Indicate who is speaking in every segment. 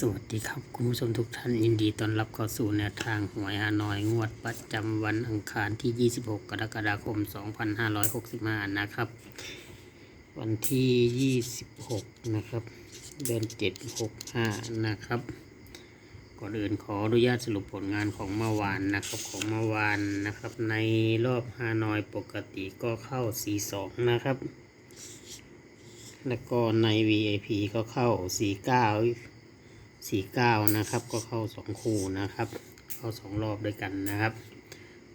Speaker 1: สวัสดีครับ คุณผู้ชมทุกท่านยินดีต้อนรับเข้าสู่แนวทางหวยฮานอยงวดประจำวันอังคารที่ 26 กรกฎาคม 2565 นะครับ วันที่ 26 นะครับ เดือน 7 65 นะครับ ก่อนอื่นขออนุญาตสรุปผลงานของเมื่อวานนะครับของเมื่อวานนะครับ ในรอบฮานอยปกติก็เข้า 42 นะครับ แล้วก็ใน VIP ก็เข้า 49 49นะครับ ก็เข้า2คู่นะครับ เข้า2รอบด้วยกันนะครับ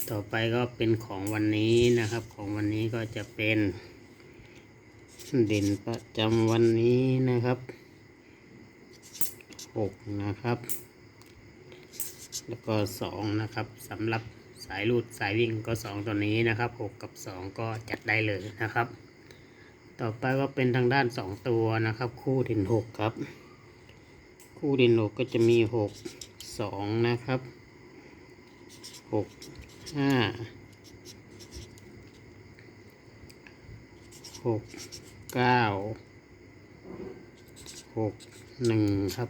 Speaker 1: ต่อไปก็เป็นของวันนี้นะครับ ของวันนี้ก็จะเป็น เด่นประจำวันนี้นะครับ6นะครับ แล้วก็2นะครับสำหรับสายรูดสายวิ่งก็2ตัวนี้นะครับ6กับ2ก็จัดได้เลยนะครับ ต่อไปก็เป็นทางด้าน2ตัวนะครับ คู่เด่น6ครับ คู่เด่นหกก็จะมี6 2นะครับ6 5 6 9 6 1ครับ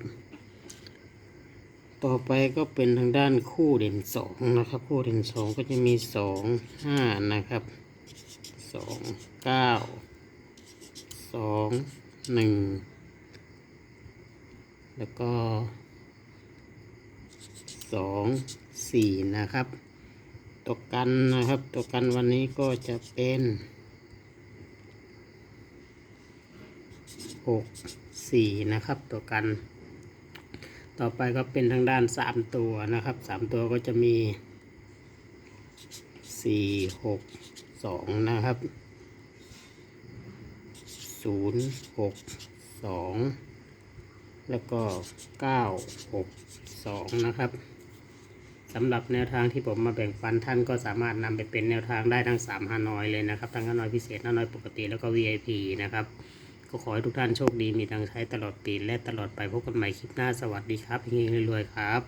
Speaker 1: ต่อไปก็เป็นทางด้านคู่เด่นสองนะครับ คู่เด่นสองก็จะมีสองห้านะครับสองเก้าสองหนึ่ง แล้วก็สองสี่นะครับ ตัวกันนะครับ ตัวกันวันนี้ก็จะเป็นหกสี่นะครับ ตัวกัน ต่อไปก็เป็นทางด้านสามตัวนะครับสามตัวก็จะมีสี่หกสองนะครับศูนย์หกสอง แล้วก็ 962 นะครับสำหรับแนวทางที่ผมมาแบ่งปันท่านก็สามารถนำไปเป็นแนวทางได้ทั้ง3ฮานอยเลยนะครับ ทั้งฮานอยพิเศษฮานอยปกติแล้วก็ VIP นะครับ ก็ขอให้ทุกท่านโชคดีมีทางใช้ตลอดปีและตลอดไปพบกันใหม่คลิปหน้าสวัสดีครับเฮงๆรวยๆครับ